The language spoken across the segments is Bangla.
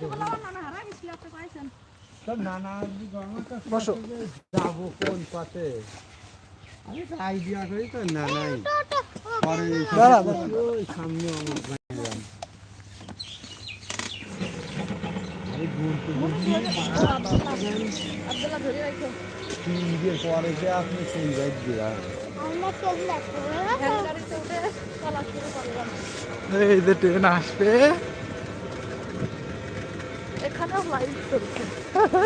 তো বললাম, না, না, হারা গেছিল, আপনি পাইছেন। বসো। যাব কোন পথে? আমি তো আইডিয়া করি তো না নাই। পরে দাঁড়া, দাঁড়া। ওই সামনে আমার। তিন দিয়ে পরে যে আপনি সেই বাইক দিলাম। এই যে ট্রেন আসবে। লাইট চলছে কি গো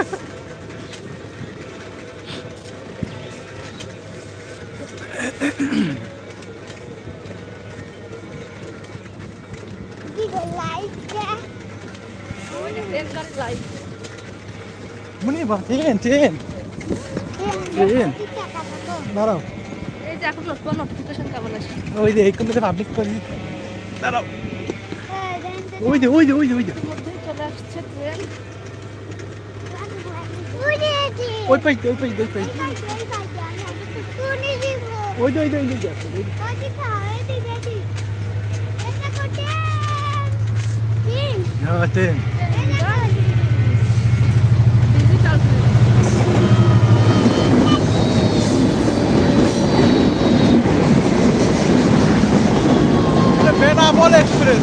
লাইট দে ওই যে ট্রেন গাড়ির লাইট মনে বা ট্রেন ট্রেন ট্রেন। দাঁড়াও। এই যে এখন নোটিফিকেশন কেমন আসে ওই যে এইখান থেকে পাবলিক করে দাঁড়াও। ওই যে ওই যে ওই যে ওই যে। চলে আসছে ট্রেন ওই পাইতে ওই পাইতে ওই পাইতে ওই যে ওই যে ওই যে ওই যে আছে, ওই যে। হ্যাঁ train digital train Benapole express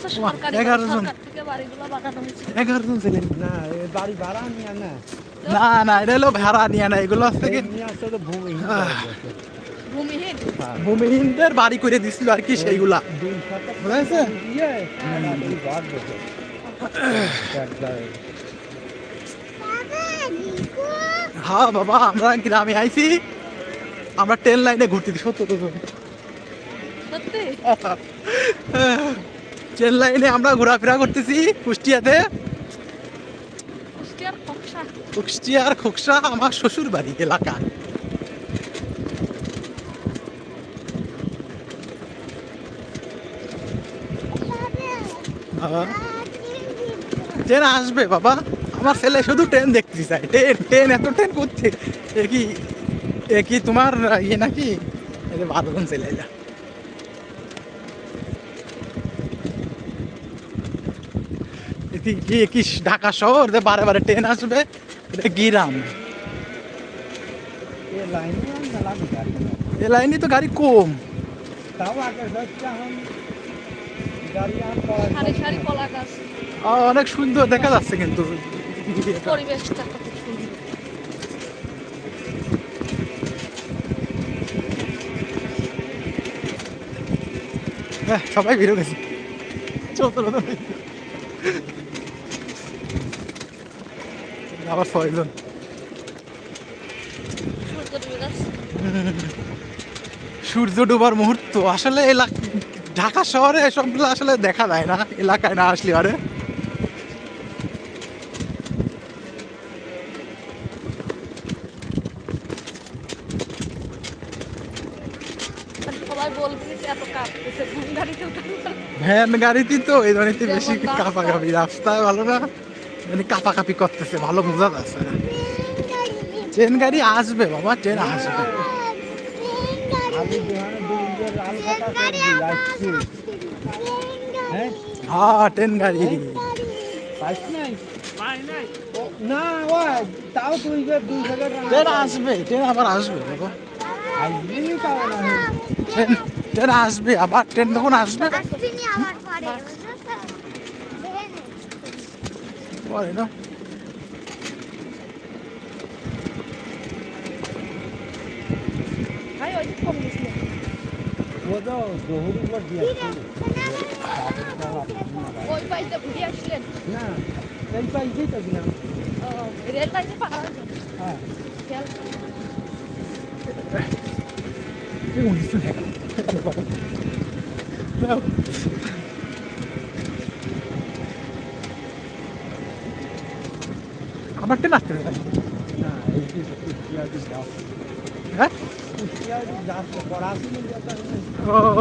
বাতাস সেই জোরে জোরে এগুলো তো সরকারি এগারো জন। থেকে বাড়িগুলো বানানো হয়েছে। এগারো জন ছিলেন না বাড়ি ভাড়া নিয়ে না। না না এটা হলো ভাড়া নিয়ে না এগুলো কি? ভূমিহীন। ভূমিহীনদের বাড়ি করে দিছিল আর কি সেইগুলা। বুঝেছে? নিকো হ্যাঁ বাবা আমরা গ্রামে আইছি। আমরা ট্রেন লাইনে ঘুরতে সত্য তো সত্যি? ট্রেন লাইনে আমরা ঘোরাফেরা করতেছি কুষ্টিয়াতে। কুষ্টিয়ার খোকসা। আমার শ্বশুর বাড়ি এলাকা। বাবা। ট্রেন আসবে বাবা। আমার ছেলে শুধু ট্রেন দেখতে চায়। ট্রেন ট্রেন এত ট্রেন করছে এ কি এ কি তোমার ইয়ে নাকি? জন ছেলে এ কি- কি কি ঢাকা শহর? যে বারে বারে ট্রেন আসবে এটা গ্রাম এ লাইনে তো গাড়ি কম। অনেক সুন্দর দেখা যাচ্ছে কিন্তু। পরিবেশটা হ্যাঁ, সবাই বেরো গেছে চল চলো চলো। আবার ছয়জন সূর্য ডোবার মুহূর্ত। আসলে এলাকা ঢাকা শহরে এসবগুলো আসলে দেখা যায় না এলাকায় না আসলে আরে। ভ্যান গাড়িতে তো এই ধরনের বেশি কাপাকাপি রাস্তায় ভালো না। মানে কাপাকাপি করতেছে, ভালো বোঝা যাচ্ছে ট্রেন গাড়ি আসবে বাবা, ট্রেন আসবে। হ্যাঁ ট্রেন গাড়ি। না ট্রেন আসবে, ট্রেন আবার আসবে না ট্রেন ট্রেন আসবে আবার, ট্রেন তখন আসবে আসছিনি আমার পরে বুঝছ তো? দেখে নে। পরে না ভাই ওই কম গেছিল ও তো দহুর উপর দিয়ে ঠিক আছে, ওই পাইতে ঘুরে আসলেন না এই পাইছি তো দিলাম ও, রেল লাইনে পার হয়েছে হ্যাঁ খেয়াল আবার ট্রেন আসতে হবে না এই যে কুষ্টিয়া যে যাও হ্যাঁ কুষ্টিয়া যে যাচ্ছে পড়াশোনা যেটা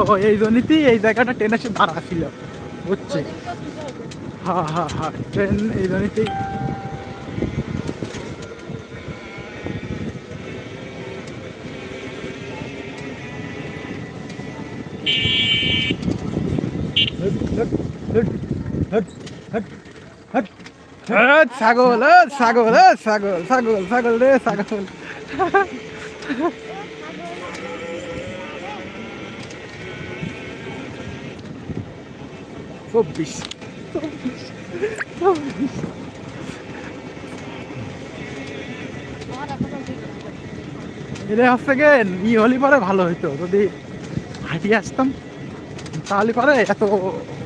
ও এই জন্যই এই জায়গাটা ট্রেন এসে দাঁড়া ছিল বুঝছি। হ্যাঁ হ্যাঁ হ্যাঁ ট্রেন এই জন্যই হট হট হ্যাঁ, ছাগল এ, ছাগল এ, ছাগল ছাগল ছাগল রে ছাগল। এটা হচ্ছে গেন ই হলে পরে ভালো হইতো। যদি হাঁটিয়ে আসতাম তাহলে পরে এত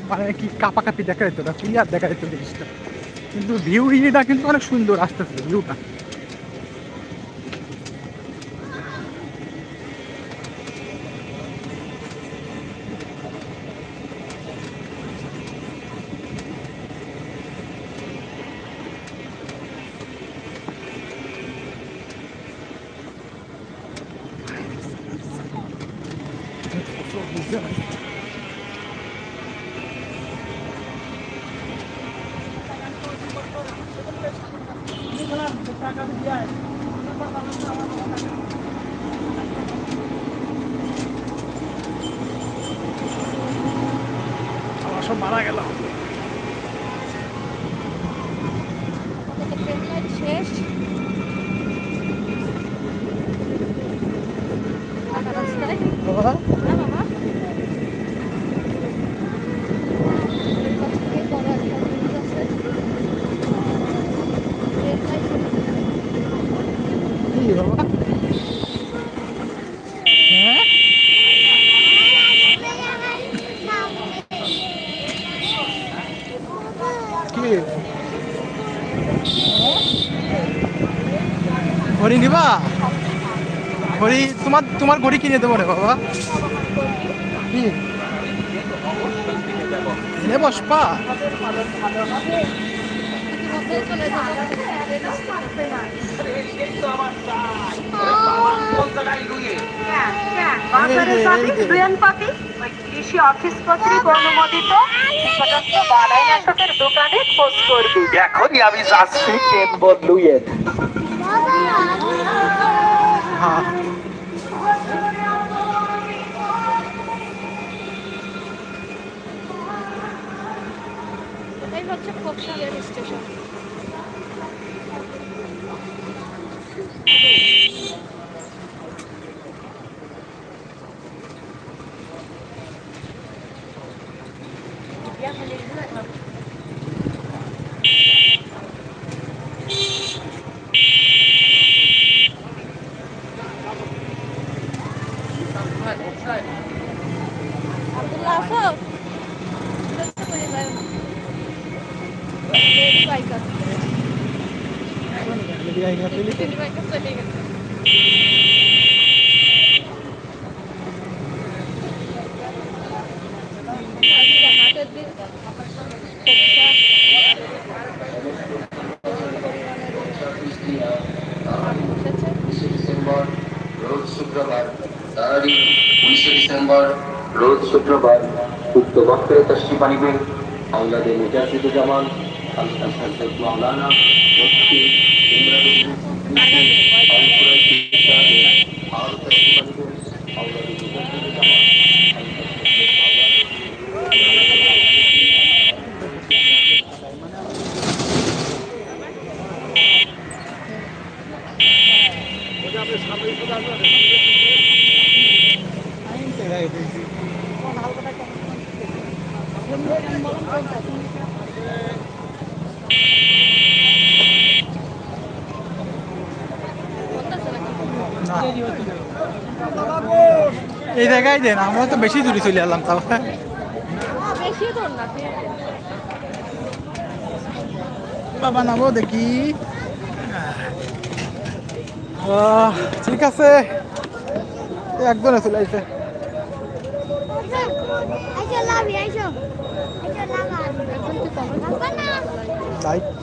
মানে কি কাপাকাপি দেখা যেত না ক্লিয়ার দেখা যেত জিনিসটা। কিন্তু ভিউ ইটা কিন্তু অনেক সুন্দর আসতেছে ভিউটা আমার মারা গেল আমাদের ট্রেন লাইন শেষ ফাঁকা রাস্তায় বাবা না বাবা ওই পাশ থেকে বড় একটা ব্রিজ আছে। ট্রেন লাইন কি বাবা হ্যাঁ কি ঘড়ি নিবা? ঘড়ি তোমার তোমার ঘড়ি কিনে দেবো রে বাবা। এনে ওই কৃষি অফিস কর্তৃক অনুমোদিত দোকানে খোঁজ করবি। এখনই আমি যাচ্ছি ট্রেন বদলুয়ে এটাই হচ্ছে Khoksa rail station. Abdullah biker চলে গেছে শুক্রবার তারিখ উনিশে ডিসেম্বর রোজ শুক্রবার উক্ত বক্তের তশ্রী পানিবেন মুজাহিদ জামান আলহাজ মাওলানা, মুফতি ইমরান আল কুরাইশি সাহেব আর তশ্রী পানিবেন বাংলাদেশ মুজাহিদুজ্জামান না। জায়গায় দেন আমরা তো বেশি দূরে চলে এলাম তাও। বাবা নামো দেখি। ঠিক আছে। একজনে চলে আইছে। আইসো।